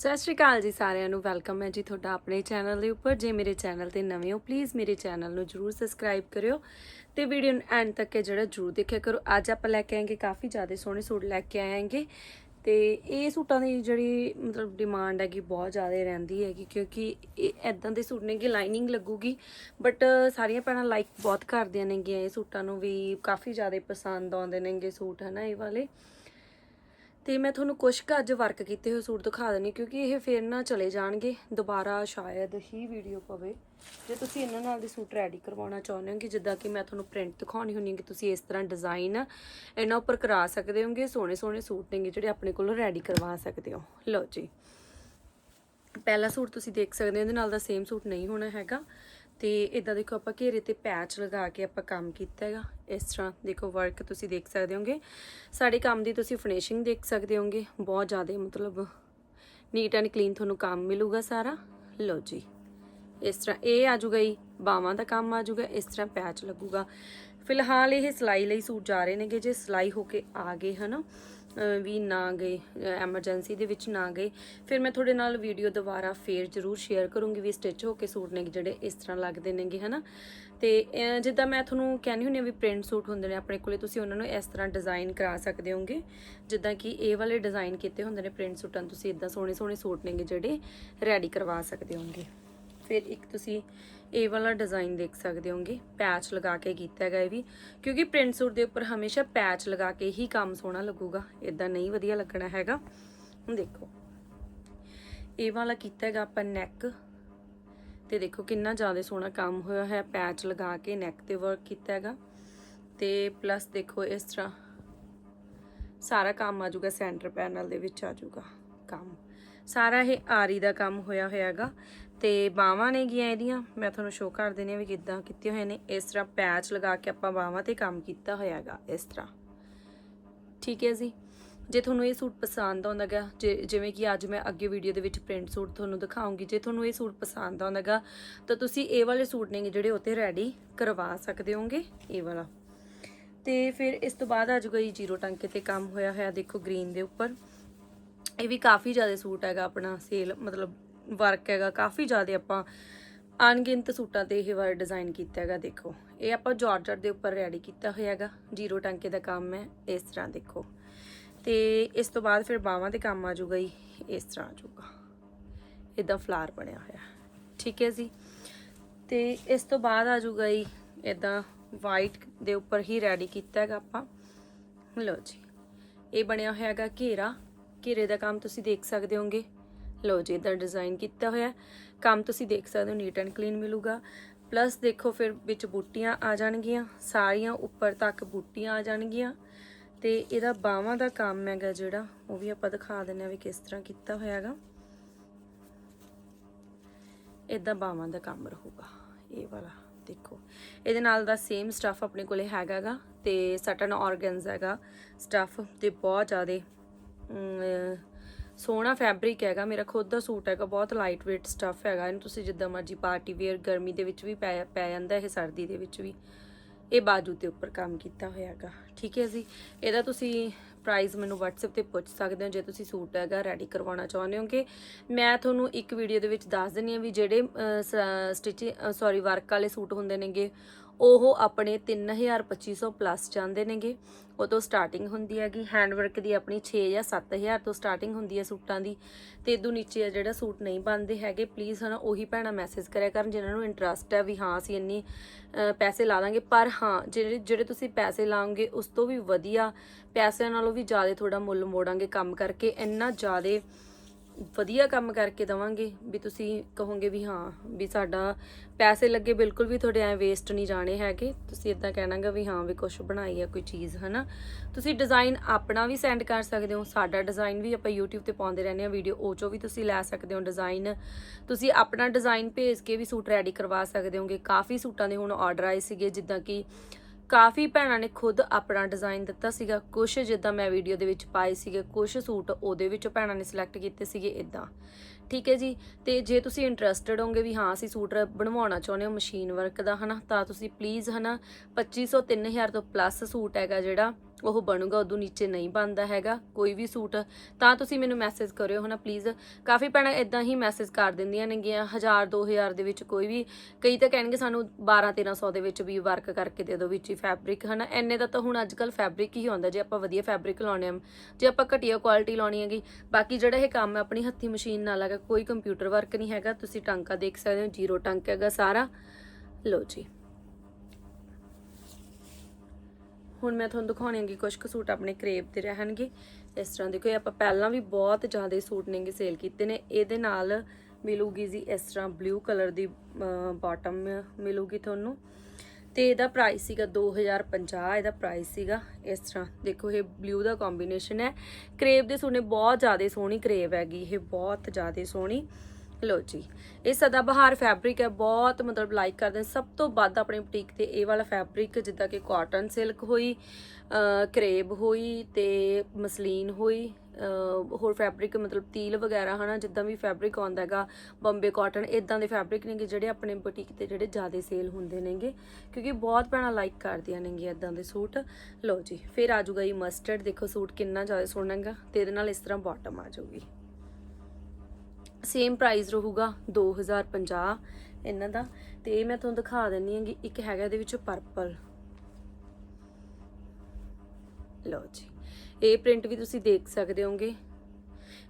ਸਤਿ ਸ਼੍ਰੀ ਅਕਾਲ ਜੀ ਸਾਰਿਆਂ ਨੂੰ, ਵੈਲਕਮ ਹੈ ਜੀ ਤੁਹਾਡਾ ਆਪਣੇ ਚੈਨਲ ਦੇ ਉੱਪਰ। ਜੇ ਮੇਰੇ ਚੈਨਲ ਤੇ ਨਵੇਂ ਹੋ ਪਲੀਜ਼ ਮੇਰੇ ਚੈਨਲ ਨੂੰ ਜਰੂਰ ਸਬਸਕ੍ਰਾਈਬ ਕਰਿਓ ਤੇ ਵੀਡੀਓ ਨੂੰ ਐਂਡ ਤੱਕ ਹੈ ਜਿਹੜਾ ਜਰੂਰ ਦੇਖਿਆ ਕਰੋ। ਅੱਜ ਆਪਾਂ ਲੈ ਕੇ ਆਏਗੇ ਕਾਫੀ ਜ਼ਿਆਦਾ ਸੋਹਣੇ ਸੂਟ ਲੈ ਕੇ ਆਏਗੇ ਤੇ ਇਹ ਸੂਟਾਂ ਦੀ ਜਿਹੜੀ ਮਤਲਬ ਡਿਮਾਂਡ ਹੈਗੀ ਬਹੁਤ ਜ਼ਿਆਦਾ ਰਹਿੰਦੀ ਹੈਗੀ ਕਿਉਂਕਿ ਇਹ ਐਦਾਂ ਦੇ ਸੂਟ ਨੇ ਕਿ ਲਾਈਨਿੰਗ ਲੱਗੂਗੀ ਬਟ ਸਾਰੀਆਂ ਭੈਣਾਂ ਲਾਈਕ ਬਹੁਤ ਕਰਦੀਆਂ ਨੇਗੀਆਂ ਇਹ ਸੂਟਾਂ ਨੂੰ ਵੀ, ਕਾਫੀ ਜ਼ਿਆਦਾ ਪਸੰਦ ਆਉਂਦੇ ਨੇਗੇ ਸੂਟ, ਹਨਾ ਇਹ ਵਾਲੇ। ਤੇ ਮੈਂ ਤੁਹਾਨੂੰ ਕੁਝ ਕੁ ਅੱਜ ਵਰਕ ਕੀਤੇ ਹੋਏ ਸੂਟ ਦਿਖਾ ਦਿੰਨੀ ਕਿਉਂਕਿ ਇਹ ਫੇਰ ਨਾ ਚਲੇ ਜਾਣਗੇ, ਦੁਬਾਰਾ ਸ਼ਾਇਦ ਹੀ ਵੀਡੀਓ ਪਵੇ। ਜੇ ਤੁਸੀਂ ਇਹਨਾਂ ਨਾਲ ਦੇ ਸੂਟ ਰੈਡੀ ਕਰਵਾਉਣਾ ਚਾਹੁੰਦੇ ਹੋ ਕਿ ਜਿੱਦਾਂ ਕਿ ਮੈਂ ਤੁਹਾਨੂੰ ਪ੍ਰਿੰਟ ਦਿਖਾਉਣੀ ਹੁੰਦੀ ਹੈ ਕਿ ਤੁਸੀਂ ਇਸ ਤਰ੍ਹਾਂ ਡਿਜ਼ਾਈਨ ਇਹਨਾਂ ਉੱਪਰ ਕਰਾ ਸਕਦੇ ਹੋਗੇ ਸੋਹਣੇ ਸੋਹਣੇ ਸੂਟ ਨੇਗੇ ਜਿਹੜੇ ਆਪਣੇ ਕੋਲੋਂ ਰੈਡੀ ਕਰਵਾ ਸਕਦੇ ਹੋ। ਲਓ ਜੀ। ਪਹਿਲਾ ਸੂਟ ਤੁਸੀਂ ਦੇਖ ਸਕਦੇ ਹੋ, ਇਹਦੇ ਨਾਲ ਦਾ ਸੇਮ ਸੂਟ ਨਹੀਂ ਹੋਣਾ ਹੈਗਾ। ਤੇ ਇਦਾਂ ਦੇਖੋ ਆਪਾਂ ਘੇਰੇ ਤੇ ਪੈਚ ਲਗਾ ਕੇ ਆਪਾਂ ਕੰਮ ਕੀਤਾ ਹੈਗਾ। ਇਸ ਤਰ੍ਹਾਂ ਦੇਖੋ ਵਰਕ ਤੁਸੀਂ ਦੇਖ ਸਕਦੇ ਹੋਗੇ। ਸਾਡੇ ਕੰਮ ਦੀ ਤੁਸੀਂ ਫਿਨਿਸ਼ਿੰਗ ਦੇਖ ਸਕਦੇ ਹੋਗੇ। ਬਹੁਤ ਜ਼ਿਆਦਾ ਮਤਲਬ ਨੀਟ ਐਂਡ ਕਲੀਨ ਤੁਹਾਨੂੰ ਕੰਮ ਮਿਲੂਗਾ ਸਾਰਾ। ਲਓ ਜੀ, ਇਸ ਤਰ੍ਹਾਂ ਇਹ ਆ ਜੂਗਾ ਹੀ ਬਾਵਾਂ ਦਾ ਕੰਮ ਆ ਜੂਗਾ ਇਸ ਤਰ੍ਹਾਂ ਪੈਚ ਲੱਗੂਗਾ। ਫਿਲਹਾਲ ਇਹ ਸਿਲਾਈ ਲਈ ਸੂਟ ਜਾ ਰਹੇ ਨੇਗੇ, ਜੇ ਸਿਲਾਈ ਹੋ ਕੇ ਆ ਗਏ, ਹਨਾ। ਅਹ ਵੀ ਨਾ ਗਏ ਐਮਰਜੈਂਸੀ ਦੇ ਵਿੱਚ ਨਾ ਗਏ। ਫਿਰ ਮੈਂ ਤੁਹਾਡੇ ਨਾਲ ਵੀਡੀਓ ਦੁਬਾਰਾ ਫੇਰ ਜ਼ਰੂਰ ਸ਼ੇਅਰ ਕਰੂੰਗੀ ਵੀ ਸਟਿਚ ਹੋ ਕੇ ਸੂਟ ਨੇ ਜਿਹੜੇ ਇਸ ਤਰ੍ਹਾਂ ਲੱਗਦੇ ਨੇਗੇ, ਹਨਾ? ਤੇ, ਅਹ, ਜਿੱਦਾਂ ਮੈਂ ਤੁਹਾਨੂੰ ਕਹਿੰਦੀ ਹੁੰਦੀ ਹਾਂ ਵੀ ਪ੍ਰਿੰਟ ਸੂਟ ਹੁੰਦੇ ਨੇ ਆਪਣੇ ਕੋਲੇ, ਤੁਸੀਂ ਉਹਨਾਂ ਨੂੰ ਇਸ ਤਰ੍ਹਾਂ ਡਿਜ਼ਾਈਨ ਕਰਾ ਸਕਦੇ ਹੋਗੇ। ਜਿੱਦਾਂ ਕਿ ਇਹ ਵਾਲੇ ਡਿਜ਼ਾਈਨ ਕੀਤੇ ਹੁੰਦੇ ਨੇ ਪ੍ਰਿੰਟ ਸੂਟਾਂ ਨੂੰ ਤੁਸੀਂ ਇਦਾਂ ਸੋਹਣੇ ਸੋਹਣੇ ਸੂਟ ਨੇਗੇ ਜਿਹੜੇ ਰੈਡੀ ਕਰਵਾ ਸਕਦੇ ਹੋਗੇ। ਫਿਰ ਇੱਕ ਤੁਸੀਂ ਇਹ ਵਾਲਾ ਡਿਜ਼ਾਈਨ ਦੇਖ ਸਕਦੇ ਹੋਗੇ। ਪੈਚ ਲਗਾ ਕੇ ਕੀਤਾ ਹੈਗਾ ਇਹ ਵੀ। ਕਿਉਂਕਿ ਪ੍ਰਿੰਟ ਸੂਟ ਦੇ ਉੱਪਰ ਹਮੇਸ਼ਾ ਪੈਚ ਲਗਾ ਕੇ ਹੀ ਕੰਮ ਸੋਹਣਾ ਲੱਗੂਗਾ। ਇਦਾਂ ਨਹੀਂ ਵਧੀਆ ਲੱਗਣਾ ਹੈਗਾ। ਹੁਣ ਦੇਖੋ। ਇਹ ਵਾਲਾ ਕੀਤਾ ਹੈਗਾ ਆਪਾਂ ਨੈਕ ਤੇ ਦੇਖੋ ਕਿੰਨਾ ਜ਼ਿਆਦਾ ਸੋਹਣਾ ਕੰਮ ਹੋਇਆ ਹੈ। ਪੈਚ ਲਗਾ ਕੇ ਨੈਕ ਤੇ ਵਰਕ ਕੀਤਾ ਹੈਗਾ। ਤੇ ਪਲੱਸ ਦੇਖੋ ਇਸ ਤਰ੍ਹਾਂ ਸਾਰਾ ਕੰਮ ਆ ਜਾਊਗਾ ਸੈਂਟਰ ਪੈਨਲ ਦੇ ਵਿੱਚ ਆ ਜਾਊਗਾ ਕੰਮ। ਸਾਰਾ ਇਹ ਆਰੀ ਦਾ ਕੰਮ ਹੋਇਆ ਹੋਇਆ ਹੈਗਾ। ਤੇ ਬਾਹਾਂ ਨੇ ਗੀਆਂ ਇਹਦੀਆਂ। ਮੈਂ ਤੁਹਾਨੂੰ ਸ਼ੋਅ ਕਰ ਦਿੰਦੀ ਹਾਂ ਵੀ ਕਿੱਦਾਂ ਕੀਤੇ ਹੋਏ ਨੇ। ਇਸ ਤਰ੍ਹਾਂ ਪੈਚ ਲਗਾ ਕੇ ਆਪਾਂ ਬਾਹਾਂ ਤੇ ਕੰਮ ਕੀਤਾ ਹੋਇਆ ਹੈਗਾ, ਇਸ ਤਰ੍ਹਾਂ। ਠੀਕ ਹੈ ਜੀ? ਜੇ ਤੁਹਾਨੂੰ ਇਹ ਸੂਟ ਪਸੰਦ ਆਉਂਦਾ ਗਾ ਜਿ- ਜਿਵੇਂ ਕਿ ਅੱਜ ਮੈਂ ਅੱਗੇ ਵੀਡੀਓ ਦੇ ਵਿੱਚ ਪ੍ਰਿੰਟ ਸੂਟ ਤੁਹਾਨੂੰ ਦਿਖਾਉਂਗੀ, ਜੇ ਤੁਹਾਨੂੰ ਇਹ ਸੂਟ ਪਸੰਦ ਆਉਂਦਾ ਗਾ ਤਾਂ ਤੁਸੀਂ ਇਹ ਵਾਲੇ ਸੂਟ ਨੇ ਜਿਹੜੇ ਉੱਤੇ ਰੈਡੀ ਕਰਵਾ ਸਕਦੇ ਹੋਗੇ ਇਹ ਵਾਲਾ। ਤੇ ਫਿਰ ਇਸ ਤੋਂ ਬਾਅਦ ਆ ਜਾਊਗਾ ਜੀ ਜੀਰੋ ਟਾਂਕੇ ਤੇ ਕੰਮ ਹੋਇਆ ਹੋਇਆ, ਦੇਖੋ ਗ੍ਰੀਨ ਦੇ ਉੱਪਰ। ਇਹ ਵੀ ਕਾਫੀ ਜ਼ਿਆਦਾ ਸੂਟ ਹੈਗਾ ਆਪਣਾ ਸੇਲ ਮਤਲਬ ਵਰਕ ਹੈਗਾ, ਕਾਫੀ ਜ਼ਿਆਦਾ ਆਪਾਂ ਅਣਗਿਣਤ ਸੂਟਾਂ ਤੇ ਇਹ ਵਾਲਾ ਡਿਜ਼ਾਈਨ ਕੀਤਾ ਹੈਗਾ, ਦੇਖੋ। ਇਹ ਆਪਾਂ ਜਾਰਜਟ ਦੇ ਉੱਪਰ ਰੈਡੀ ਕੀਤਾ ਹੋਇਆ ਹੈਗਾ, ਜੀਰੋ ਟਾਂਕੇ ਦਾ ਕੰਮ ਹੈ, ਇਸ ਤਰ੍ਹਾਂ ਦੇਖੋ। ਤੇ ਇਸ ਤੋਂ ਬਾਅਦ ਫਿਰ ਬਾਹਾਂ ਦੇ ਕੰਮ ਆ ਜੂਗਾ ਜੀ, ਇਸ ਤਰ੍ਹਾਂ ਆ ਜੂਗਾ ਇਦਾਂ ਫਲਾਰ ਬਣਿਆ ਹੋਇਆ, ਠੀਕ ਹੈ ਜੀ? ਤੇ ਇਸ ਤੋਂ ਬਾਅਦ ਆ ਜੂਗਾ ਜੀ ਇਦਾਂ ਵਾਈਟ ਦੇ ਉੱਪਰ ਹੀ ਰੈਡੀ ਕੀਤਾ ਹੈਗਾ ਆਪਾਂ। ਲਓ ਜੀ, ਇਹ ਬਣਿਆ ਹੋਇਆ ਹੈਗਾ ਘੇਰਾ। ਘੇਰੇ ਦਾ ਕੰਮ ਤੁਸੀਂ ਦੇਖ ਸਕਦੇ ਹੋਗੇ। ਲਓ ਜੀ ਇਦਾਂ ਡਿਜ਼ਾਈਨ ਕੀਤਾ ਹੋਇਆ ਕੰਮ ਤੁਸੀਂ ਦੇਖ ਸਕਦੇ ਹੋ ਨੀਟ ਐਂਡ ਕਲੀਨ ਮਿਲੂਗਾ। ਪਲੱਸ ਦੇਖੋ ਫਿਰ ਵਿੱਚ ਬੂਟੀਆਂ ਆ ਜਾਣਗੀਆਂ, ਸਾਰੀਆਂ ਉੱਪਰ ਤੱਕ ਬੂਟੀਆਂ ਆ ਜਾਣਗੀਆਂ। ਤੇ ਇਹਦਾ ਬਾਹਾਂ ਦਾ ਕੰਮ ਹੈਗਾ ਜਿਹੜਾ, ਉਹ ਵੀ ਆਪਾਂ ਦਿਖਾ ਦਿੰਨੇ ਆ ਵੀ ਕਿਸ ਤਰ੍ਹਾਂ ਕੀਤਾ ਹੋਇਆ ਹੈਗਾ। ਇਦਾਂ ਬਾਹਾਂ ਦਾ ਕੰਮ ਰਹੂਗਾ, ਇਹ ਵਾਲਾ ਦੇਖੋ। ਇਹਦੇ ਨਾਲ ਦਾ ਸੇਮ ਸਟੱਫ ਆਪਣੇ ਕੋਲੇ ਹੈਗਾਗਾ ਤੇ ਸਟਨ ਆਰਗਨਸ ਹੈਗਾ। ਸਟੱਫ ਤੇ ਬਹੁਤ ਜ਼ਿਆਦਾ ਸੋਹਣਾ ਫੈਬਰਿਕ ਹੈਗਾ, ਮੇਰਾ ਖੁਦ ਦਾ ਸੂਟ ਹੈਗਾ, ਬਹੁਤ ਲਾਈਟ weight ਸਟੱਫ ਹੈਗਾ, ਇਹਨੂੰ ਤੁਸੀਂ ਜਿੱਦਾਂ ਮਰਜ਼ੀ ਪਾਰਟੀ ਵੇਅਰ ਗਰਮੀ ਦੇ ਵਿੱਚ ਵੀ ਪੈ ਪੈ ਜਾਂਦਾ, ਇਹ ਸਰਦੀ ਦੇ ਵਿੱਚ ਵੀ। ਇਹ ਬਾਜੂ ਤੇ ਉੱਪਰ ਕੰਮ ਕੀਤਾ ਹੋਇਆ ਹੈਗਾ, ਠੀਕ ਹੈ ਜੀ? ਇਹਦਾ ਤੁਸੀਂ ਪ੍ਰਾਈਸ ਮੈਨੂੰ WhatsApp ਤੇ ਪੁੱਛ ਸਕਦੇ ਹੋ, ਜੇ ਤੁਸੀਂ ਸੂਟ ਹੈਗਾ ਰੈਡੀ ਕਰਵਾਉਣਾ ਚਾਹੁੰਦੇ ਹੋ ਕਿ ਮੈਂ ਤੁਹਾਨੂੰ ਇੱਕ ਵੀਡੀਓ ਦੇ ਵਿੱਚ ਦੱਸ ਦਿੰਨੀ ਆ ਵੀ ਜਿਹੜੇ ਸਟਿਚਿੰਗ ਸੌਰੀ ਵਰਕ ਵਾਲੇ ਸੂਟ ਹੁੰਦੇ ਨੇਗੇ ਉਹ ਆਪਣੇ 3250 ਪਲੱਸ ਚਾਹੁੰਦੇ ਨੇਗੇ। ਉਹ ਤੋਂ ਸਟਾਰਟਿੰਗ ਹੁੰਦੀ ਹੈਗੀ ਹੈਂਡ ਵਰਕ ਦੀ ਆਪਣੀ 6 ਜਾਂ 7000 ਤੋਂ ਸਟਾਰਟਿੰਗ ਹੁੰਦੀ ਹੈ ਸੂਟਾਂ ਦੀ। ਤੇ ਇਦੋਂ ਨੀਚੇ ਆ ਜਿਹੜਾ ਸੂਟ ਨਹੀਂ ਬਣਦੇ ਹੈਗੇ ਪਲੀਜ਼ ਹਨਾ, ਉਹੀ ਭੈਣਾਂ ਮੈਸੇਜ ਕਰਿਆ ਕਰਨ ਜਿਨ੍ਹਾਂ ਨੂੰ ਇੰਟਰਸਟ ਹੈ ਵੀ ਹਾਂ, ਅਸੀਂ ਇੰਨੀ ਪੈਸੇ ਲਾ ਦਾਂਗੇ। ਪਰ ਹਾਂ, ਜਿਹੜੇ ਜਿਹੜੇ ਤੁਸੀਂ ਪੈਸੇ ਲਾਓਗੇ, ਉਸ ਤੋਂ ਵੀ ਵਧੀਆ ਪੈਸਿਆਂ ਨਾਲੋਂ ਵੀ ਜ਼ਿਆਦਾ ਥੋੜਾ ਮੁੱਲ ਮੋੜਾਂਗੇ ਕੰਮ ਕਰਕੇ। ਇੰਨਾ ਜ਼ਿਆਦਾ ਵਧੀਆ ਕੰਮ ਕਰਕੇ ਦਵਾਂਗੇ ਵੀ ਤੁਸੀਂ ਕਹੋਗੇ ਵੀ ਹਾਂ, ਵੀ ਸਾਡਾ ਪੈਸੇ ਲੱਗੇ ਬਿਲਕੁਲ ਵੀ ਤੁਹਾਡੇ ਐ ਵੇਸਟ ਨਹੀਂ ਜਾਣੇ ਹੈਗੇ। ਤੁਸੀਂ ਇਦਾਂ ਕਹਿਣਾਗਾ ਵੀ ਹਾਂ ਵੀ ਕੁਝ ਬਣਾਈ ਆ, ਕੋਈ ਚੀਜ਼, ਹਨਾ। ਤੁਸੀਂ ਡਿਜ਼ਾਈਨ ਆਪਣਾ ਵੀ ਸੈਂਡ ਕਰ ਸਕਦੇ ਹੋ, ਸਾਡਾ ਡਿਜ਼ਾਈਨ ਵੀ ਆਪਾਂ YouTube ਤੇ ਪਾਉਂਦੇ ਰਹਿੰਦੇ ਆ ਵੀਡੀਓ ਉਹ ਚੋਂ ਵੀ ਤੁਸੀਂ ਲੈ ਸਕਦੇ ਹੋ ਡਿਜ਼ਾਈਨ ਤੁਸੀਂ ਆਪਣਾ ਡਿਜ਼ਾਈਨ ਭੇਜ ਕੇ ਵੀ ਸੂਟ ਰੈਡੀ ਕਰਵਾ ਸਕਦੇ ਹੋਗੇ। ਕਾਫੀ ਸੂਟਾਂ ਦੇ ਹੁਣ ਆਰਡਰ ਆਏ ਸੀਗੇ, ਜਿੱਦਾਂ ਕਿ ਕਾਫੀ ਭੈਣਾਂ ਨੇ ਖੁਦ ਆਪਣਾ ਡਿਜ਼ਾਈਨ ਦਿੱਤਾ ਸੀਗਾ। ਕੁਝ ਜਿੱਦਾਂ ਮੈਂ ਵੀਡੀਓ ਦੇ ਵਿੱਚ ਪਾਏ ਸੀਗੇ ਕੁਝ ਸੂਟ ਉਹਦੇ ਵਿੱਚੋਂ ਭੈਣਾਂ ਨੇ ਸਿਲੈਕਟ ਕੀਤੇ ਸੀਗੇ ਇਦਾਂ ਠੀਕ ਹੈ ਜੀ? ਤੇ ਜੇ ਤੁਸੀਂ ਇੰਟਰਸਟਿਡ ਹੋਗੇ ਵੀ ਹਾਂ, ਅਸੀਂ ਸੂਟ ਬਣਵਾਉਣਾ ਚਾਹੁੰਦੇ ਹੋ ਮਸ਼ੀਨ ਵਰਕ ਦਾ, ਹਨਾ, ਤਾਂ ਤੁਸੀਂ ਪਲੀਜ਼ ਹਨਾ 2500 3000 ਤੋਂ ਪਲੱਸ ਸੂਟ ਹੈਗਾ ਜਿਹੜਾ, ਉਹ ਬਣੂਗਾ, ਉਦੋਂ ਨੀਚੇ ਨਹੀਂ ਬਣਦਾ ਹੈਗਾ, ਕੋਈ ਵੀ ਸੂਟ। ਤਾਂ ਤੁਸੀਂ ਮੈਨੂੰ ਮੈਸੇਜ ਕਰਿਓ, ਹਨਾ ਪਲੀਜ਼ ਕਾਫੀ ਭੈਣਾਂ ਇਦਾਂ ਹੀ ਮੈਸੇਜ ਕਰ ਦਿੰਦੀਆਂ ਨੇਗੀਆਂ 1000 2000 ਦੇ ਵਿੱਚ ਕੋਈ ਵੀ, ਕਈ ਤਾਂ ਕਹਿਣਗੇ ਸਾਨੂੰ 12 1300 ਦੇ ਵਿੱਚ ਵੀ ਵਰਕ ਕਰਕੇ ਦੇ ਦਿਓ ਵਿੱਚ ਫੈਬਰਿਕ ਹਨਾ? ਐਨੇ ਦਾ ਤਾਂ ਹੁਣ ਅੱਜ ਕੱਲ ਫੈਬਰਿਕ ਹੀ ਆਉਂਦਾ, ਜੇ ਆਪਾਂ ਵਧੀਆ ਫੈਬਰਿਕ ਲਾਉਣੇ ਆ। ਜੇ ਆਪਾਂ ਘਟੀਆ ਕੁਆਲਿਟੀ ਲਾਉਣੀ ਹੈਗੀ, ਬਾਕੀ ਜਿਹੜਾ ਇਹ ਕੰਮ ਹੈ, ਆਪਣੀ ਹੱਥੀ ਮਸ਼ੀਨ ਨਾਲ ਹੈਗਾ, ਕੋਈ ਕੰਪਿਊਟਰ ਵਰਕ ਨਹੀਂ ਹੈਗਾ, ਤੁਸੀਂ ਟਾਂਕਾ ਦੇਖ ਸਕਦੇ ਹੋ ਜ਼ੀਰੋ ਟਾਂਕ ਹੈਗਾ ਸਾਰਾ। ਲਓ ਜੀ। ਹੁਣ ਮੈਂ ਤੁਹਾਨੂੰ ਦਿਖਾਉਣੀ ਹੈਗੀ ਕੁਝ ਕੁ ਸੂਟ ਆਪਣੇ ਕਰੇਪ ਤੇ ਰਹਿਣਗੇ। ਇਸ ਤਰ੍ਹਾਂ ਦੇਖੋ, ਇਹ ਆਪਾਂ ਪਹਿਲਾਂ ਵੀ ਬਹੁਤ ਜ਼ਿਆਦਾ ਸੂਟ ਨੇਗੇ ਸੇਲ ਕੀਤੇ ਨੇ। ਇਹਦੇ ਨਾਲ ਮਿਲੂਗੀ ਜੀ ਇਸ ਤਰ੍ਹਾਂ ਬਲੂ ਕਲਰ ਦੀ ਬਾਟਮ ਮਿਲੂਗੀ ਤੁਹਾਨੂੰ। ਤੇ ਇਹਦਾ ਪ੍ਰਾਈਸ ਸੀਗਾ 2050 ਇਹਦਾ ਪ੍ਰਾਈਸ ਸੀਗਾ ਇਸ ਤਰ੍ਹਾਂ। ਦੇਖੋ, ਇਹ ਬਲੂ ਦਾ ਕੰਬੀਨੇਸ਼ਨ ਹੈ। ਕਰੇਬ ਦੇ ਸੋਨੇ ਬਹੁਤ ਜ਼ਿਆਦਾ ਸੋਹਣੀ ਕਰੇਬ ਹੈਗੀ, ਇਹ ਬਹੁਤ ਜ਼ਿਆਦਾ ਸੋਹਣੀ। ਲੋ ਜੀ, ਇਹ ਸਦਾ ਬਹਾਰ ਫੈਬਰਿਕ ਹੈ, ਬਹੁਤ ਮਤਲਬ ਲਾਈਕ ਕਰਦੇ ਸਭ ਤੋਂ ਵੱਧ ਆਪਣੇ ਬੁਟੀਕ ਤੇ ਇਹ ਵਾਲਾ ਫੈਬਰਿਕ ਜਿੱਦਾਂ ਕਿ ਕਾਟਨ ਸਿਲਕ ਹੋਈ ਕਰੇਬ ਹੋਈ ਤੇ ਮਸਲੀਨ ਹੋਈ ਹੋਰ ਫੈਬਰਿਕ ਮਤਲਬ ਤੀਲ ਵਗੈਰਾ, ਹਨਾ, ਜਿੱਦਾਂ ਵੀ ਫੈਬਰਿਕ ਆਉਂਦਾ ਹੈਗਾ, ਬੰਬੇ ਕਾਟਨ ਇਦਾਂ ਦੇ ਫੈਬਰਿਕ ਨੇਗੇ ਜਿਹੜੇ ਆਪਣੇ ਬੁਟੀਕ ਤੇ ਜਿਹੜੇ ਜ਼ਿਆਦਾ ਸੇਲ ਹੁੰਦੇ ਨੇਗੇ, ਕਿਉਂਕਿ ਬਹੁਤ ਭੈਣਾਂ ਲਾਈਕ ਕਰਦੀਆਂ ਨੇਗੇ ਇਦਾਂ ਦੇ ਸੂਟ। ਲਓ ਜੀ, ਫਿਰ ਆ ਜਾਊਗਾ ਇਹ ਮਸਟਰਡ ਦੇਖੋ ਸੂਟ ਕਿੰਨਾ ਜ਼ਿਆਦਾ ਸੋਹਣਾ ਹੈਗਾ, ਤੇ ਇਹਦੇ ਨਾਲ ਇਸ ਤਰ੍ਹਾਂ ਬਾਟਮ ਆ ਜਾਊਗੀ। ਸੇਮ ਪ੍ਰਾਈਸ ਰਹੂਗਾ 2050 ਇਹਨਾਂ ਦਾ, ਤੇ ਇਹ ਮੈਂ ਤੁਹਾਨੂੰ ਦਿਖਾ ਦਿੰਨੀ ਹੈਗੀ ਇੱਕ ਹੈਗਾ ਇਹਦੇ ਵਿੱਚ ਪਰਪਲ ਲਓ ਜੀ। ਇਹ ਪ੍ਰਿੰਟ ਵੀ ਤੁਸੀਂ ਦੇਖ ਸਕਦੇ ਹੋਗੇ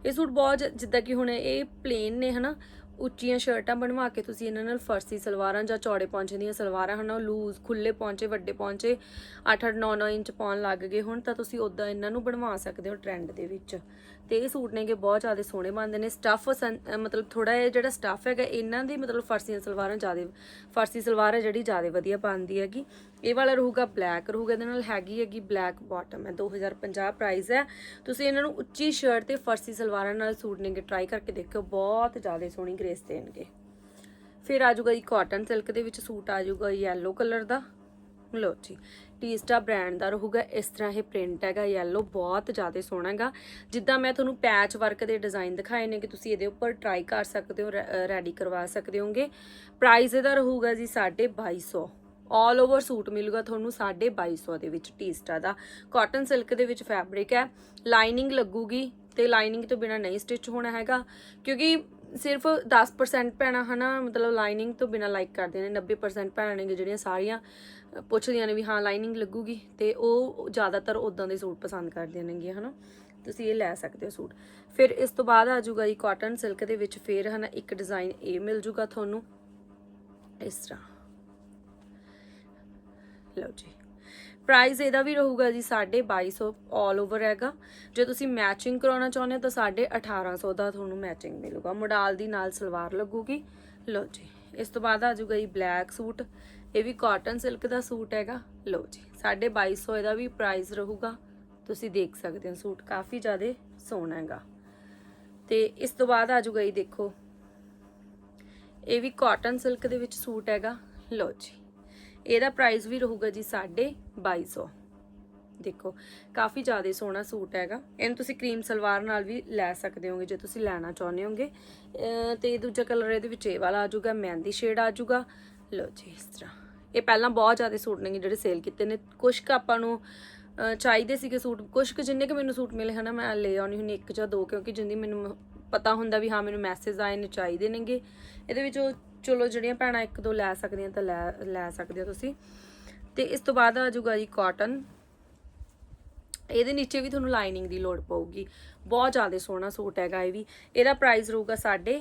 ਇਹ ਸੂਟ ਬਹੁਤ ਜ- ਜਿੱਦਾਂ ਕਿ ਹੁਣ ਇਹ ਪਲੇਨ ਨੇ ਹਨਾ, ਉੱਚੀਆਂ ਸ਼ਰਟਾਂ ਬਣਵਾ ਕੇ ਤੁਸੀਂ ਇਹਨਾਂ ਨਾਲ ਫਰਸੀ ਸਲਵਾਰਾਂ ਜਾਂ ਚੌੜੇ ਪੌਂਚੇ ਦੀਆਂ ਸਲਵਾਰਾਂ ਹਨਾ ਲੂਜ਼ ਖੁੱਲੇ ਪੌਂਚੇ, ਵੱਡੇ ਪੌਂਚੇ 8-8 9-9 ਇੰਚ ਪਾਉਣ ਲੱਗ ਗਏ ਹੁਣ, ਤਾਂ ਤੁਸੀਂ ਉਦਾਂ ਇਹਨਾਂ ਨੂੰ ਬਣਵਾ ਸਕਦੇ ਹੋ ਟ੍ਰੈਂਡ ਦੇ ਵਿੱਚ। ਤੇ ਇਹ ਸੂਟ ਨੇਗੇ, ਬਹੁਤ ਜ਼ਿਆਦਾ ਸੋਹਣੇ ਬਣਦੇ ਨੇ। ਸਟੱਫ ਮਤਲਬ ਥੋੜਾ ਜਿਹਾ ਜਿਹੜਾ ਸਟੱਫ ਹੈਗਾ, ਇਹਨਾਂ ਦੀ ਮਤਲਬ ਫਰਸੀਆਂ ਸਲਵਾਰਾਂ ਜ਼ਿਆਦਾ, ਫਰਸੀ ਸਲਵਾਰ ਹੈ ਜਿਹੜੀ ਜ਼ਿਆਦਾ ਵਧੀਆ ਬਣਦੀ ਹੈਗੀ। ਇਹ ਵਾਲਾ ਰਹੂਗਾ ਬਲੈਕ ਰਹੂਗਾ ਇਹਦੇ ਨਾਲ ਹੈਗੀ ਹੈਗੀ ਬਲੈਕ ਬਾਟਮ ਹੈ 2050 ਪ੍ਰਾਈਸ ਹੈ। ਤੁਸੀਂ ਇਹਨਾਂ ਨੂੰ ਉੱਚੀ ਸ਼ਰਟ ਤੇ ਫਰਸੀ ਸਲਵਾਰਾਂ ਨਾਲ ਸੂਟ ਨੇਗੇ ਟਰਾਈ ਕਰਕੇ ਦੇਖਿਓ, ਬਹੁਤ ਜ਼ਿਆਦਾ ਸੋਹਣੀ ਗ੍ਰੇਸ ਦੇਣਗੇ। ਫਿਰ ਆ ਜਾਊਗਾ ਜੀ ਕਾਟਨ ਸਿਲਕ ਦੇ ਵਿੱਚ ਸੂਟ ਆ ਜਾਊਗਾ ਯੈਲੋ ਕਲਰ ਦਾ। ਲੋ ਜੀ। ਟੀਸਟਾ ਬ੍ਰਾਂਡ ਦਾ ਰਹੂਗਾ, ਇਸ ਤਰ੍ਹਾਂ ਇਹ ਪ੍ਰਿੰਟ ਹੈਗਾ ਯੈਲੋ ਬਹੁਤ ਜ਼ਿਆਦਾ ਸੋਹਣਾ ਹੈਗਾ। ਜਿੱਦਾਂ ਮੈਂ ਤੁਹਾਨੂੰ ਪੈਚ ਵਰਕ ਦੇ ਡਿਜ਼ਾਈਨ ਦਿਖਾਏ ਨੇ ਕਿ ਤੁਸੀਂ ਇਹਦੇ ਉੱਪਰ ਟਰਾਈ ਕਰ ਸਕਦੇ ਹੋ ਰੈਡੀ ਕਰਵਾ ਸਕਦੇ ਹੋਗੇ। ਪ੍ਰਾਈਸ ਇਹਦਾ ਰਹੂਗਾ ਜੀ 2250 ਆਲ ਓਵਰ ਸੂਟ ਮਿਲੂਗਾ ਤੁਹਾਨੂੰ 2250 ਦੇ ਵਿੱਚ ਟੀਸਟਾ ਦਾ। ਕਾਟਨ ਸਿਲਕ ਦੇ ਵਿੱਚ ਫੈਬਰਿਕ ਹੈ। ਲਾਈਨਿੰਗ ਲੱਗੂਗੀ ਤੇ ਲਾਈਨਿੰਗ ਤੋਂ ਬਿਨਾ ਨਹੀਂ ਸਟਿਚ ਹੋਣਾ ਹੈਗਾ। ਕਿਉਂਕਿ ਸਿਰਫ 10% ਭੈਣਾਂ ਹਨਾ, ਮਤਲਬ ਲਾਈਨਿੰਗ ਤੋਂ ਬਿਨਾ ਲਾਈਕ ਕਰਦੇ ਨੇ 90% ਭੈਣਾਂ ਨੇ ਜਿਹੜੀਆਂ ਸਾਰੀਆਂ ਪੁੱਛਦੀਆਂ ਨੇ ਵੀ ਹਾਂ ਲਾਈਨਿੰਗ ਲੱਗੂਗੀ, ਤੇ ਉਹ ਜ਼ਿਆਦਾਤਰ ਉਦਾਂ ਦੇ ਸੂਟ ਪਸੰਦ ਕਰਦੀਆਂ ਨੇਗੀਆਂ, ਹਨਾ। ਤੁਸੀਂ ਇਹ ਲੈ ਸਕਦੇ ਹੋ ਸੂਟ। ਫਿਰ ਇਸ ਤੋਂ ਬਾਅਦ ਆ ਜਾਊਗਾ ਜੀ ਕਾਟਨ ਸਿਲਕ ਦੇ ਵਿੱਚ, ਫਿਰ ਹਨਾ ਇੱਕ ਡਿਜ਼ਾਈਨ ਇਹ ਮਿਲ ਜੂਗਾ ਤੁਹਾਨੂੰ। ਇਸ ਤਰ੍ਹਾਂ। ਲਓ ਜੀ। ਪ੍ਰਾਈਸ ਇਹਦਾ ਵੀ ਰਹੂਗਾ ਜੀ 2250 ਆਲ ਓਵਰ ਹੈਗਾ। ਜੇ ਤੁਸੀਂ ਮੈਚਿੰਗ ਕਰਾਉਣਾ ਚਾਹੁੰਦੇ ਹੋ ਤਾਂ 1850 ਦਾ ਤੁਹਾਨੂੰ ਮੈਚਿੰਗ ਮਿਲੂਗਾ। ਮੋਡਾਲ ਦੀ ਨਾਲ ਸਲਵਾਰ ਲੱਗੂਗੀ। ਲਓ ਜੀ, ਇਸ ਤੋਂ ਬਾਅਦ ਆ ਜਾਊਗਾ ਜੀ ਬਲੈਕ ਸੂਟ। ਇਹ ਵੀ ਕਾਟਨ ਸਿਲਕ ਦਾ ਸੂਟ ਹੈਗਾ। ਲਓ ਜੀ 2250 ਇਹਦਾ ਵੀ ਪ੍ਰਾਈਸ ਰਹੂਗਾ। ਤੁਸੀਂ ਦੇਖ ਸਕਦੇ ਹੋ ਸੂਟ ਕਾਫੀ ਜ਼ਿਆਦਾ ਸੋਹਣਾ ਹੈਗਾ। ਤੇ ਇਸ ਤੋਂ ਬਾਅਦ ਆ ਜਾਊਗਾ ਜੀ ਦੇਖੋ, ਇਹ ਵੀ ਕਾਟਨ ਸਿਲਕ ਦੇ ਵਿੱਚ ਸੂਟ ਹੈਗਾ। ਲਓ ਜੀ ਇਹਦਾ ਪ੍ਰਾਈਸ ਵੀ ਰਹੂਗਾ ਜੀ 2250 ਦੇਖੋ, ਕਾਫੀ ਜ਼ਿਆਦਾ ਸੋਹਣਾ ਸੂਟ ਹੈਗਾ। ਇਹਨੂੰ ਤੁਸੀਂ ਕਰੀਮ ਸਲਵਾਰ ਨਾਲ ਵੀ ਲੈ ਸਕਦੇ ਹੋਗੇ, ਜੇ ਤੁਸੀਂ ਲੈਣਾ ਚਾਹੁੰਦੇ ਹੋਗੇ। ਅਹ ਤੇ ਦੂਜਾ ਕਲਰ ਇਹਦੇ ਵਿੱਚ ਇਹ ਵਾਲਾ ਆ ਜਾਊਗਾ, ਮਹਿੰਦੀ ਸ਼ੇਡ ਆ ਜਾਊਗਾ। ਲਓ ਜੀ, ਇਸ ਤਰ੍ਹਾਂ। ਇਹ ਪਹਿਲਾਂ ਬਹੁਤ ਜ਼ਿਆਦਾ ਸੂਟ ਨੇ ਜਿਹੜੇ ਸੇਲ ਕੀਤੇ ਨੇ। ਕੁਝ ਕੁ ਆਪਾਂ ਨੂੰ ਚਾਹੀਦੇ ਸੀਗੇ ਸੂਟ। ਕੁਝ ਕੁ ਜਿੰਨੇ ਕਿ ਮੈਨੂੰ ਸੂਟ ਮਿਲੇ ਹਨਾ, ਮੈਂ ਲੈ ਆਉਣੀ ਹੁੰਦੀ ਇੱਕ ਜਾਂ ਦੋ, ਕਿਉਂਕਿ ਜਿੰਨੀ ਮੈਨੂੰ ਪਤਾ ਹੁੰਦਾ ਵੀ ਹਾਂ, ਮੈਨੂੰ ਮੈਸੇਜ ਆਏ ਨੇ, ਚਾਹੀਦੇ ਨੇਗੇ। ਇਹਦੇ ਵਿੱਚ ਉਹ ਚਲੋ ਜਿਹੜੀਆਂ ਭੈਣਾਂ ਇੱਕ ਦੋ ਲੈ ਸਕਦੀਆਂ ਤਾਂ ਲੈ ਲੈ ਸਕਦੇ ਹੋ ਤੁਸੀਂ। ਤੇ ਇਸ ਤੋਂ ਬਾਅਦ ਆ ਜਾਊਗਾ ਜੀ ਕਾਟਨ ਇਹਦੇ ਨੀਚੇ ਵੀ ਤੁਹਾਨੂੰ ਲਾਈਨਿੰਗ ਦੀ ਲੋੜ ਪਊਗੀ। ਬਹੁਤ ਜ਼ਿਆਦਾ ਸੋਹਣਾ ਸੂਟ ਹੈਗਾ ਇਹ ਵੀ। ਇਹਦਾ ਪ੍ਰਾਈਸ ਰਹੂਗਾ ਸਾਡੇ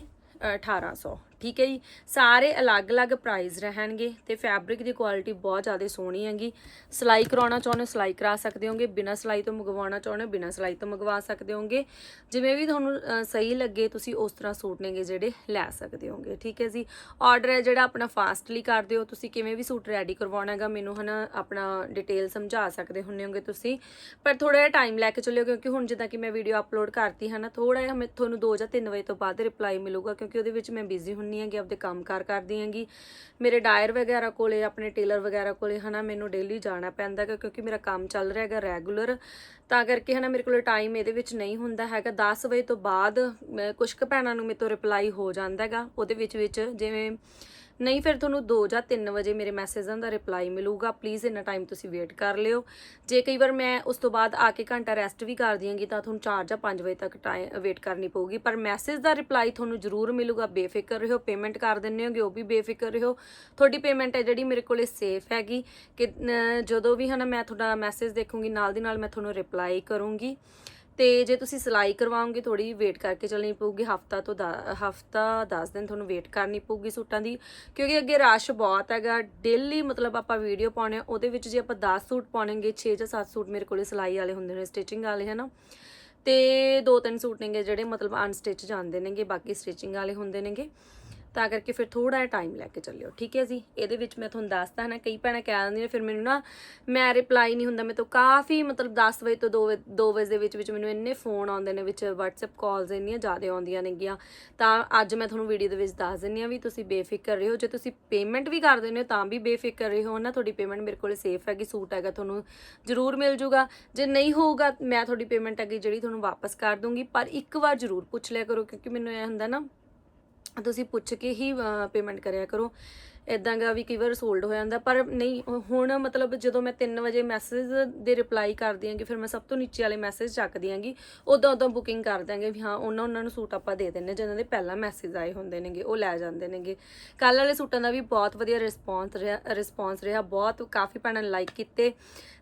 1800 ਠੀਕ ਹੈ ਜੀ। ਸਾਰੇ ਅਲੱਗ-ਅਲੱਗ ਪ੍ਰਾਈਸ ਰਹਿਣਗੇ ਤੇ ਫੈਬਰਿਕ ਦੀ ਕੁਆਲਿਟੀ ਬਹੁਤ ਜ਼ਿਆਦਾ ਸੋਹਣੀ ਹੈਗੀ। ਸਿਲਾਈ ਕਰਾਉਣਾ ਚਾਹੁੰਦੇ ਹੋ ਸਿਲਾਈ ਕਰਾ ਸਕਦੇ ਹੋਗੇ। ਬਿਨਾਂ ਸਿਲਾਈ ਤੋਂ ਮੰਗਵਾਉਣਾ ਚਾਹੁੰਦੇ ਹੋ, ਬਿਨਾਂ ਸਿਲਾਈ ਤੋਂ ਮੰਗਵਾ ਸਕਦੇ ਹੋਗੇ। ਜਿਵੇਂ ਵੀ ਤੁਹਾਨੂੰ ਸਹੀ ਲੱਗੇ, ਤੁਸੀਂ ਉਸ ਤਰ੍ਹਾਂ ਸੂਟ ਨੇਗੇ ਜਿਹੜੇ ਲੈ ਸਕਦੇ ਹੋਗੇ। ਠੀਕ ਹੈ ਜੀ। ਆਰਡਰ ਹੈ ਜਿਹੜਾ ਆਪਣਾ ਫਾਸਟਲੀ ਕਰ ਦਿਓ। ਤੁਸੀਂ ਕਿਵੇਂ ਵੀ ਸੂਟ ਰੈਡੀ ਕਰਵਾਉਣਾ ਹੈਗਾ, ਮੈਨੂੰ ਹਨਾ ਆਪਣਾ ਡਿਟੇਲ ਸਮਝਾ ਸਕਦੇ ਹੁੰਨੇ ਹੋਗੇ ਤੁਸੀਂ। ਪਰ ਥੋੜਾ ਜਿਹਾ ਟਾਈਮ ਲੈ ਕੇ ਚੱਲਿਓ, ਕਿਉਂਕਿ ਹੁਣ ਜਿੱਦਾਂ ਕਿ ਮੈਂ ਵੀਡੀਓ ਅਪਲੋਡ ਕਰਤੀ ਹੈ ਨਾ ਥੋੜਾ ਜਿਹਾ ਮੈਂ, ਤੁਹਾਨੂੰ 2 ਜਾਂ 3 ਵਜੇ ਤੋਂ ਬਾਅਦ ਰਿਪਲਾਈ ਮਿਲੂਗਾ, ਕਿਉਂਕਿ ਉਹਦੇ ਵਿੱਚ ਮੈਂ ਬਿਜ਼ੀ ਹੁੰਨੀ ਹੁੰਨੀ ਹੈਗੀ, ਆਪਦੇ ਕੰਮਕਾਰ ਕਰਦੀ ਹੈਗੀ। ਮੇਰੇ ਡਾਇਰ ਵਗੈਰਾ ਕੋਲੇ, ਆਪਣੇ ਟੇਲਰ ਵਗੈਰਾ ਕੋਲੇ ਹਨਾ, ਮੈਨੂੰ ਡੇਲੀ ਜਾਣਾ ਪੈਂਦਾ ਹੈਗਾ, ਕਿਉਂਕਿ ਮੇਰਾ ਕੰਮ ਚੱਲ ਰਿਹਾ ਹੈਗਾ ਰੈਗੂਲਰ ਤਾਂ ਕਰਕੇ ਹਨਾ, ਮੇਰੇ ਕੋਲ ਟਾਈਮ ਇਹਦੇ ਵਿੱਚ ਨਹੀਂ ਹੁੰਦਾ ਹੈਗਾ। 10 ਵਜੇ ਤੋਂ ਬਾਅਦ ਮੈਂ- ਕੁਛ ਕੁ ਭੈਣਾਂ ਨੂੰ ਮੇਰੇ ਤੋਂ ਰਿਪਲਾਈ ਹੋ ਜਾਂਦਾ ਹੈਗਾ, ਉਹਦੇ ਵਿੱਚ ਵਿੱਚ ਜਿਵੇਂ ਨਹੀਂ, ਫਿਰ ਤੁਹਾਨੂੰ 2 ਜਾਂ 3 ਵਜੇ ਮੇਰੇ ਮੈਸੇਜਾਂ ਦਾ ਰਿਪਲਾਈ ਮਿਲੂਗਾ। ਪਲੀਜ਼ ਇੰਨਾ ਟਾਈਮ ਤੁਸੀਂ ਵੇਟ ਕਰ ਲਿਓ। ਜੇ ਕਈ ਵਾਰ ਮੈਂ ਉਸ ਤੋਂ ਬਾਅਦ ਆ ਕੇ ਘੰਟਾ ਰੈਸਟ ਵੀ ਕਰ ਦਿਆਂਗੀ, ਤਾਂ ਤੁਹਾਨੂੰ 4 ਜਾਂ 5 ਵਜੇ ਤੱਕ ਟਾਈਮ ਵੇਟ ਕਰਨੀ ਪਊਗੀ। ਪਰ ਮੈਸੇਜ ਦਾ ਰਿਪਲਾਈ ਤੁਹਾਨੂੰ ਜ਼ਰੂਰ ਮਿਲੂਗਾ। ਬੇਫਿਕਰ ਰਹੋ ਪੇਮੈਂਟ ਕਰ ਦਿੰਦੇ ਹੋਗੇ, ਉਹ ਵੀ ਬੇਫਿਕਰ ਰਹੋ। ਤੁਹਾਡੀ ਪੇਮੈਂਟ ਹੈ ਜਿਹੜੀ ਮੇਰੇ ਕੋਲੇ ਸੇਫ ਹੈਗੀ। ਕਿ ਜਦੋਂ ਵੀ ਹਨਾ ਮੈਂ ਤੁਹਾਡਾ ਮੈਸੇਜ ਦੇਖੂੰਗੀ, ਨਾਲ ਦੀ ਨਾਲ ਮੈਂ ਤੁਹਾਨੂੰ ਰਿਪਲਾਈ ਕਰੂੰਗੀ। ਤੇ ਜੇ ਤੁਸੀਂ ਸਿਲਾਈ ਕਰਵਾਓਗੇ ਥੋੜੀ ਵੇਟ ਕਰਕੇ ਚੱਲਣੀ ਪਊਗੀ ਹਫਤਾ ਤੋਂ ਹਫਤਾ 10 ਦਿਨ ਤੁਹਾਨੂੰ ਵੇਟ ਕਰਨੀ ਪਊਗੀ ਸੂਟਾਂ ਦੀ ਕਿਉਂਕਿ ਅੱਗੇ ਰਸ਼ ਬਹੁਤ ਹੈਗਾ ਡੇਲੀ ਮਤਲਬ ਆਪਾਂ ਵੀਡੀਓ ਪਾਉਣੇ ਆ, ਉਹਦੇ ਵਿੱਚ ਜੇ ਆਪਾਂ 10 ਸੂਟ ਪਾਉਣਗੇ 6 ਜਾਂ 7 ਸੂਟ ਮੇਰੇ ਕੋਲੇ ਸਿਲਾਈ ਵਾਲੇ ਹੁੰਦੇ ਨੇ ਸਟਿਚਿੰਗ ਵਾਲੇ ਹਨਾ? ਤੇ ਦੋ ਤਿੰਨ ਸੂਟ ਨੇਗੇ ਜਿਹੜੇ ਮਤਲਬ ਅਨਸਟਿਚ ਜਾਂਦੇ ਨੇਗੇ ਬਾਕੀ ਸਟਿਚਿੰਗ ਵਾਲੇ ਹੁੰਦੇ ਨੇਗੇ। ਤਾਂ ਕਰਕੇ ਫਿਰ ਥੋੜਾ ਜਿਹਾ ਟਾਈਮ ਲੈ ਕੇ ਚੱਲਿਓ, ਠੀਕ ਹੈ ਜੀ? ਇਹਦੇ ਵਿੱਚ ਮੈਂ ਤੁਹਾਨੂੰ ਦੱਸਦਾ ਨਾ, ਕਈ ਭੈਣਾਂ ਕਹਿ ਦਿੰਦੀਆਂ ਫਿਰ ਮੈਨੂੰ ਨਾ, ਮੈਂ ਰਿਪਲਾਈ ਨਹੀਂ ਹੁੰਦਾ ਮੇਰੇ ਤੋਂ ਕਾਫੀ ਮਤਲਬ 10 ਵਜੇ ਤੋਂ 2 2 ਵਜੇ ਦੇ ਵਿੱਚ ਵਿੱਚ ਮੈਨੂੰ ਇੰਨੇ ਫੋਨ ਆਉਂਦੇ ਨੇ, ਵਿੱਚ WhatsApp ਕਾਲਸ ਇੰਨੀਆਂ ਜ਼ਿਆਦਾ ਆਉਂਦੀਆਂ ਨੇਗੀਆਂ। ਤਾਂ ਅੱਜ ਮੈਂ ਤੁਹਾਨੂੰ ਵੀਡੀਓ ਦੇ ਵਿੱਚ ਦੱਸ ਦਿੰਨੀ ਆ ਵੀ ਤੁਸੀਂ ਬੇਫਿਕਰ ਰਹੋ, ਜੇ ਤੁਸੀਂ ਪੇਮੈਂਟ ਵੀ ਕਰ ਦਿੰਦੇ ਹੋ, ਤਾਂ ਵੀ ਬੇਫਿਕਰ ਰਹੋ। ਨਾ, ਤੁਹਾਡੀ ਪੇਮੈਂਟ ਮੇਰੇ ਕੋਲੇ ਸੇਫ ਹੈਗੀ ਸੂਟ ਹੈਗਾ, ਤੁਹਾਨੂੰ ਜ਼ਰੂਰ ਮਿਲ ਜੂਗਾ। ਜੇ ਨਹੀਂ ਹੋਊਗਾ, ਮੈਂ ਤੁਹਾਡੀ ਪੇਮੈਂਟ ਹੈਗੀ ਜਿਹੜੀ ਤੁਹਾਨੂੰ ਵਾਪਸ ਕਰ ਦੂੰਗੀ, ਪਰ ਇੱਕ ਵਾਰ ਜ਼ਰੂਰ ਪੁੱਛ ਲਿਆ ਕਰੋ, ਕਿਉਂਕਿ ਮੈਨੂੰ ਇਹ ਹੁੰਦਾ ਨਾ ਤੁਸੀਂ ਪੁੱਛ ਕੇ ਹੀ ਪੇਮੈਂਟ ਕਰਿਆ ਕਰੋ। ਇਦਾਂ ਗਾ ਵੀ ਕਈ ਵਾਰ ਸੋਲਡ ਹੋ ਜਾਂਦਾ, ਪਰ ਨਹੀਂ, ਹੁਣ ਮਤਲਬ ਜਦੋਂ ਮੈਂ 3 ਵਜੇ ਮੈਸੇਜ ਦੇ ਰਿਪਲਾਈ ਕਰਦੀ ਆਂਗੀ ਫਿਰ ਮੈਂ ਸਭ ਤੋਂ ਨੀਚੇ ਵਾਲੇ ਮੈਸੇਜ ਚੱਕਦੀ ਆਂਗੀ ਉਦੋਂ ਉਦੋਂ ਬੁਕਿੰਗ ਕਰ ਦਾਂਗੇ ਵੀ ਹਾਂ, ਉਹਨਾਂ ਉਹਨਾਂ ਨੂੰ ਸੂਟ ਆਪਾਂ ਦੇ ਦਿੰਨੇ ਜਿਨ੍ਹਾਂ ਦੇ ਪਹਿਲਾਂ ਮੈਸੇਜ ਆਏ ਹੁੰਦੇ ਨੇਗੇ, ਉਹ ਲੈ ਜਾਂਦੇ ਨੇਗੇ। ਕੱਲ ਵਾਲੇ ਸੂਟਾਂ ਦਾ ਵੀ ਬਹੁਤ ਵਧੀਆ ਰਿਸਪੌਂਸ ਰਿਹਾ ਰਿਸਪੌਂਸ ਰਿਹਾ, ਬਹੁਤ ਕਾਫੀ ਭੈਣਾਂ ਨੇ ਲਾਈਕ ਕੀਤੇ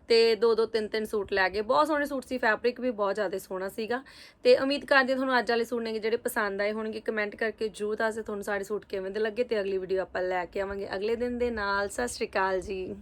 ਤੇ ਦੋ ਦੋ ਤਿੰਨ ਤਿੰਨ ਸੂਟ ਲੈ ਗਏ। ਬਹੁਤ ਸੋਹਣੇ ਸੂਟ ਸੀ ਫੈਬਰਿਕ ਵੀ ਬਹੁਤ ਜ਼ਿਆਦਾ ਸੋਹਣਾ ਸੀਗਾ। ਤੇ ਉਮੀਦ ਕਰਦੀ ਹਾਂ ਤੁਹਾਨੂੰ ਅੱਜ ਵਾਲੇ ਸੂਟ ਨੇ ਜਿਹੜੇ ਪਸੰਦ ਆਏ ਹੋਣਗੇ ਕਮੈਂਟ ਕਰਕੇ ਜਰੂਰ ਦੱਸ ਦਿਓ ਤੁਹਾਨੂੰ ਸਾਡੇ ਸੂਟ ਕਿਵੇਂ ਦੇ ਲੱਗੇ ਤੇ ਅਗਲੀ ਵੀਡੀਓ ਆਪਾਂ ਲੈ ਕੇ ਆਵਾਂਗੇ। ਅਗਲੇ ਦਿਨ ਦੇ ਨਾਲ ਸਤਿ ਸ਼੍ਰੀ ਅਕਾਲ ਜੀ।